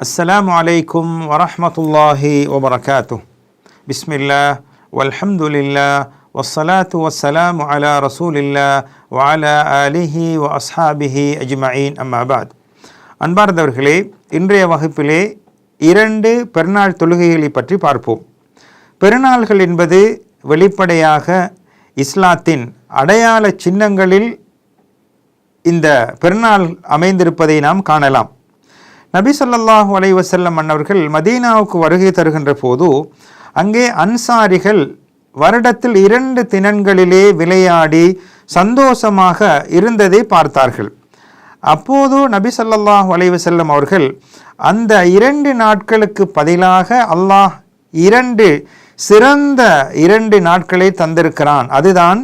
السلام عليكم ورحمة الله وبركاته بسم الله والحمد لله والصلاة والسلام على رسول الله وعلى آله وأصحابه أجمعين أما بعد அன்பார்ந்தவர்களே இன்றைய வகுப்பிலே இரண்டு பெருநாள் தொழுகைகளை பற்றி பார்ப்போம் பெருநாள்கள் என்பது வெளிப்படையாக இஸ்லாத்தின் அடையாள சின்னங்களில் இந்த பெருநாள் அமைந்திருப்பதை நாம் காணலாம் நபி ஸல்லல்லாஹு அலைவசல்லம் மன்னவர்கள் அன்னவர்கள் மதீனாவுக்கு வருகை தருகின்ற போது அங்கே அன்சாரிகள் வருடத்தில் இரண்டு தினங்களிலே விளையாடி சந்தோஷமாக இருந்ததை பார்த்தார்கள். அப்போது நபி ஸல்லல்லாஹு அலைவசல்லம் அவர்கள் அந்த இரண்டு நாட்களுக்கு பதிலாக அல்லாஹ் இரண்டு சிறந்த இரண்டு நாட்களை தந்திருக்கிறான். அதுதான்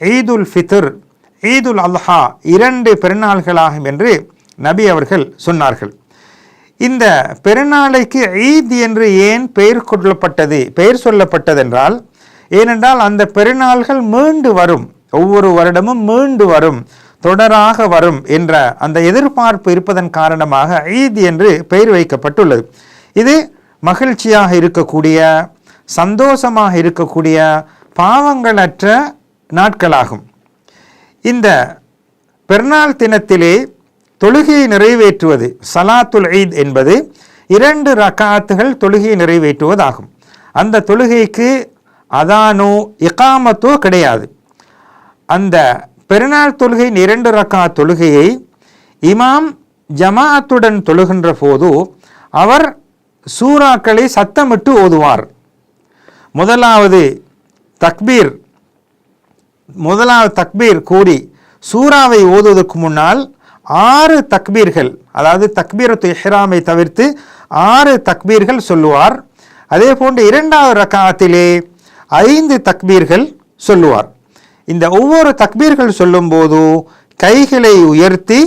ஈதுல் ஃபித்ர் ஈதுல் அல்ஹா இரண்டு பெருநாள்களாகும் என்று நபி அவர்கள் சொன்னார்கள். இந்த பெருநாளைக்கு ஈத் என்று ஏன் பெயர் கொள்ளப்பட்டது பெயர் சொல்லப்பட்டதென்றால் ஏனென்றால் அந்த பெருநாள்கள் மீண்டு வரும். ஒவ்வொரு வருடமும் மீண்டு வரும். தொடராக வரும் என்ற அந்த எதிர்பார்ப்பு இருப்பதன் காரணமாக ஈத் என்று பெயர் வைக்கப்பட்டுள்ளது. இது மகிழ்ச்சியாக இருக்கக்கூடிய சந்தோஷமாக இருக்கக்கூடிய பாவங்களற்ற நாட்களாகும். இந்த பெருநாள் தினத்திலே தொழுகையை நிறைவேற்றுவது சலாத்துல் ஈத் என்பது இரண்டு ரக்காத்துகள் தொழுகையை நிறைவேற்றுவதாகும். அந்த தொழுகைக்கு அதானோ இகாமத்தோ கிடையாது. அந்த பெருநாள் தொழுகையின் இரண்டு ரக்கா தொழுகையை இமாம் ஜமாஅத்துடன் தொழுகின்ற போது அவர் சூறாக்களை சத்தமிட்டு ஓதுவார். முதலாவது தக்பீர் முதலாவது தக்பீர் கூறி சூறாவை ஓதுவதற்கு முன்னால் ஆறு தக்பீர்கள் அதாவது தக்பீரத்து இஹ்ராமை தவிர்த்து ஆறு தக்பீர்கள் சொல்லுவார். அதே போன்று இரண்டாவது ரக்காத்திலே ஐந்து தக்பீர்கள் சொல்லுவார். இந்த ஒவ்வொரு தக்பீர்கள் சொல்லும்போது கைகளை உயர்த்தி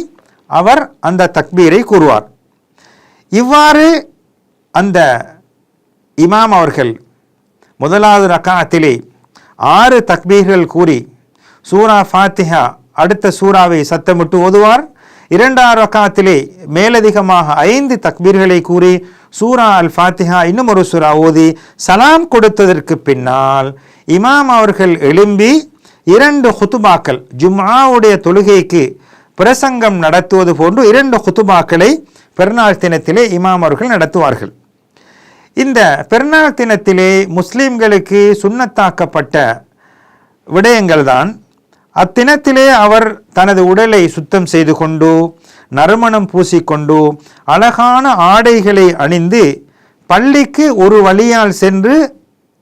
அவர் அந்த தக்பீரை கூறுவார். இவ்வாறு அந்த இமாம் அவர்கள் முதலாவது ரக்காத்திலே ஆறு தக்பீர்கள் கூறி சூரா ஃபாத்திஹா அடுத்த சூறாவை சத்தமிட்டு ஓதுவார். இரண்டாம் ரக்காத்திலே மேலதிகமாக ஐந்து தக்பீர்களை கூறி சூரா அல் ஃபாத்திஹா இன்னும் ஒரு சூரா ஓதி சலாம் கொடுத்ததற்கு பின்னால் இமாம் அவர்கள் எழும்பி இரண்டு ஹுத்துபாக்கள் ஜும்ஆவுடைய தொழுகைக்கு பிரசங்கம் நடத்துவது போன்று இரண்டு ஹுத்துபாக்களை பெருநாள் தினத்திலே இமாம் அவர்கள் நடத்துவார்கள். இந்த பெருநாள் தினத்திலே முஸ்லீம்களுக்கு சுண்ணத்தாக்கப்பட்ட விடயங்கள் தான் அத்தினத்திலே அவர் தனது உடலை சுத்தம் செய்து கொண்டு நறுமணம் பூசிக்கொண்டு அழகான ஆடைகளை அணிந்து பள்ளிக்கு ஒரு வழியால் சென்று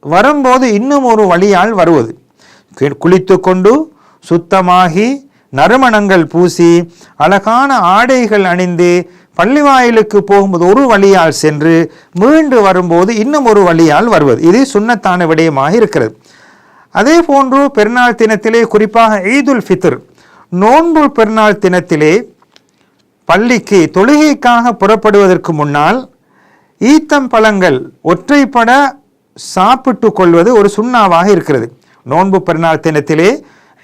வரும்போது இன்னும் ஒரு வழியால் வருவது. குளித்து கொண்டு சுத்தமாகி நறுமணங்கள் பூசி அழகான ஆடைகள் அணிந்து பள்ளி வாயிலுக்கு போகும்போது ஒரு வழியால் சென்று மீண்டு வரும்போது இன்னும் ஒரு வழியால் வருவது. இது சுண்ணத்தான விடயமாக இருக்கிறது. அதே போன்று பெருநாள் தினத்திலே குறிப்பாக ஈதுல் ஃபித்ர் நோன்பு பெருநாள் தினத்திலே பள்ளிக்கு தொழுகைக்காக புறப்படுவதற்கு முன்னால் ஈத்தம் பழங்கள் ஒற்றைப்பட சாப்பிட்டு கொள்வது ஒரு சுண்ணாவாக இருக்கிறது. நோன்பு பெருநாள் தினத்திலே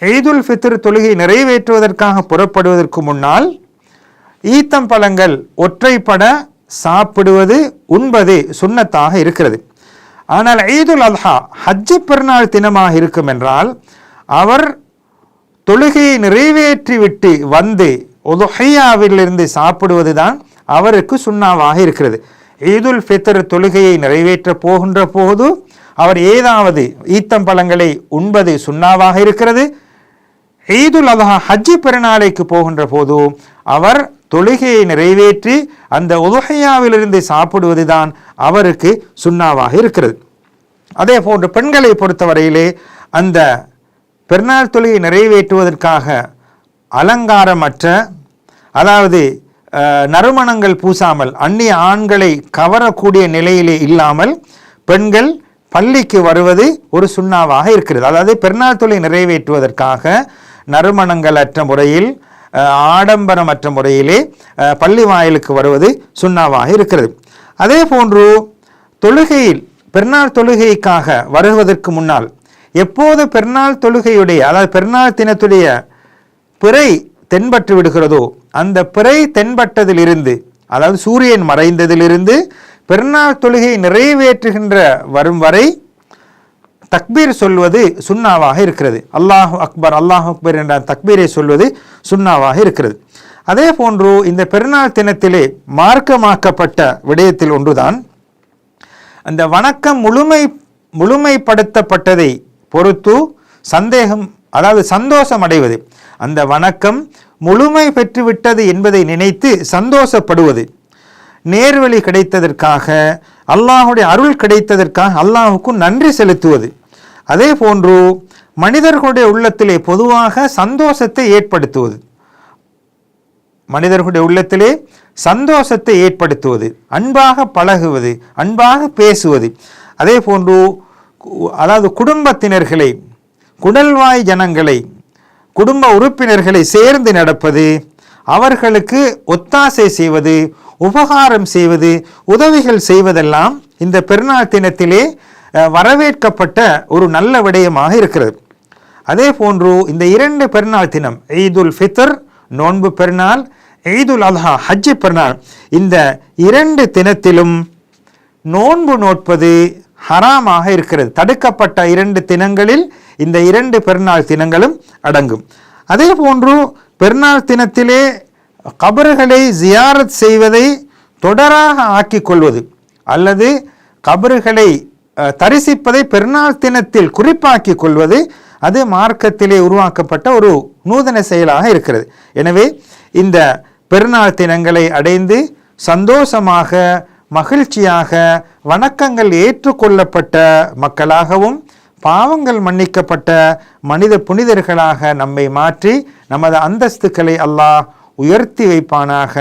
ஈதுல் ஃபித்ர் தொழுகை நிறைவேற்றுவதற்காக புறப்படுவதற்கு முன்னால் ஈத்தம் பழங்கள் ஒற்றைப்பட சாப்பிடுவது உண்பது சுண்ணத்தாக இருக்கிறது. ஆனால் ஈதுல் அல்ஹா ஹஜ்ஜு பெருநாள் தினமாக இருக்கும் என்றால் அவர் தொழுகையை நிறைவேற்றிவிட்டு வந்து ஒதுஹையாவிலிருந்து சாப்பிடுவது தான் அவருக்கு சுண்ணாவாக இருக்கிறது. ஈதுல் ஃபித்ர் தொழுகையை நிறைவேற்ற போகின்ற போது அவர் ஏதாவது ஈத்தம் பழங்களை உண்பது சுண்ணாவாக இருக்கிறது. ஈதுல் அல்ஹா ஹஜ்ஜி பெருநாளைக்கு போகின்ற போது அவர் தொழுகையை நிறைவேற்றி அந்த உதுகையாவிலிருந்து சாப்பிடுவது தான் அவருக்கு சுண்ணாவாக இருக்கிறது. அதே போன்று பெண்களை பொறுத்தவரையிலே அந்த பெருநாள் தொழுகை நிறைவேற்றுவதற்காக அலங்காரமற்ற அதாவது நறுமணங்கள் பூசாமல் அந்நிய ஆண்களை கவரக்கூடிய நிலையிலே இல்லாமல் பெண்கள் பள்ளிக்கு வருவது ஒரு சுண்ணாவாக இருக்கிறது. அதாவது பெருநாள் தொழில் நிறைவேற்றுவதற்காக நறுமணங்கள் அற்ற முறையில் ஆடம்பரமற்ற முறையிலே பள்ளி வாயிலுக்கு வருவது சுண்ணாவாக இருக்கிறது. அதே போன்று தொழுகையில் பெருநாள் தொழுகைக்காக வருவதற்கு முன்னால் எப்போது பெருநாள் தொழுகையுடைய அதாவது பெருநாள் தினத்துடைய பிறை தென்பட்டு விடுகிறதோ அந்த பிறை தென்பட்டதிலிருந்து அதாவது சூரியன் மறைந்ததிலிருந்து பெருநாள் தொழுகை நிறைவேற்றுகின்ற வரும் வரை தக்பீர் சொல்வது சுண்ணாவாக இருக்கிறது. அல்லாஹ் அக்பர் அல்லாஹ் அக்பர் என்ற தக்பீரை சொல்வது சுண்ணாவாக இருக்கிறது. அதே போன்று இந்த பெருநாள் தினத்திலே மார்க்கமாக்கப்பட்ட விடயத்தில் ஒன்றுதான் அந்த வணக்கம் முழுமை முழுமைப்படுத்தப்பட்டதை பொறுத்து சந்தேகம் அதாவது சந்தோஷம் அடைவது. அந்த வணக்கம் முழுமை பெற்றுவிட்டது என்பதை நினைத்து சந்தோஷப்படுவது. நேர்வழி கிடைத்ததற்காக அல்லாஹுடைய அருள் கிடைத்ததற்காக அல்லாஹுக்கும் நன்றி செலுத்துவது. அதே போன்று மனிதர்களுடைய உள்ளத்திலே பொதுவாக சந்தோஷத்தை ஏற்படுத்துவது. மனிதர்களுடைய உள்ளத்திலே சந்தோஷத்தை ஏற்படுத்துவது அன்பாக பழகுவது அன்பாக பேசுவது. அதே போன்று அதாவது குடும்பத்தினர்களை குடல்வாய் ஜனங்களை குடும்ப உறுப்பினர்களை சேர்ந்து நடப்பது அவர்களுக்கு ஒத்தாசை செய்வது உபகாரம் செய்வது உதவிகள் செய்வதெல்லாம் இந்த பெருநாள் தினத்திலே வரவேற்கப்பட்ட ஒரு நல்ல விடயமாக இருக்கிறது. அதே போன்று இந்த இரண்டு பெருநாள் தினம் ஈதுல் ஃபித்ர் நோன்பு பெருநாள் ஈதுல் அல்ஹா ஹஜ்ஜி பெருநாள் இந்த இரண்டு தினத்திலும் நோன்பு நோட்பது ஹராமாக இருக்கிறது. தடுக்கப்பட்ட இரண்டு தினங்களில் இந்த இரண்டு பெருநாள் தினங்களும் அடங்கும். அதே போன்று பெருநாள் தினத்திலே கபறுகளை ஜியாரத் செய்வதை தொடராக ஆக்கிக் கொள்வது அல்லது கபறுகளை தரிசிப்பதை பெருநாள் தினத்தில் குறிப்பாக்கி கொள்வது அது மார்க்கத்திலே உருவாக்கப்பட்ட ஒரு நூதன செயலாக இருக்கிறது. எனவே இந்த பெருநாள் தினங்களை அடைந்து சந்தோஷமாக மகிழ்ச்சியாக வணக்கங்கள் ஏற்றுக்கொள்ளப்பட்ட மக்களாகவும் பாவங்கள் மன்னிக்கப்பட்ட மனித புனிதர்களாக நம்மை மாற்றி நமது அந்தஸ்துக்களை அல்லாஹ் உயர்த்தி வைப்பானாக.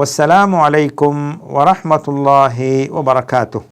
வசலாம் அலைக்கும் வரமத்துல்லாஹி வபரகாத்து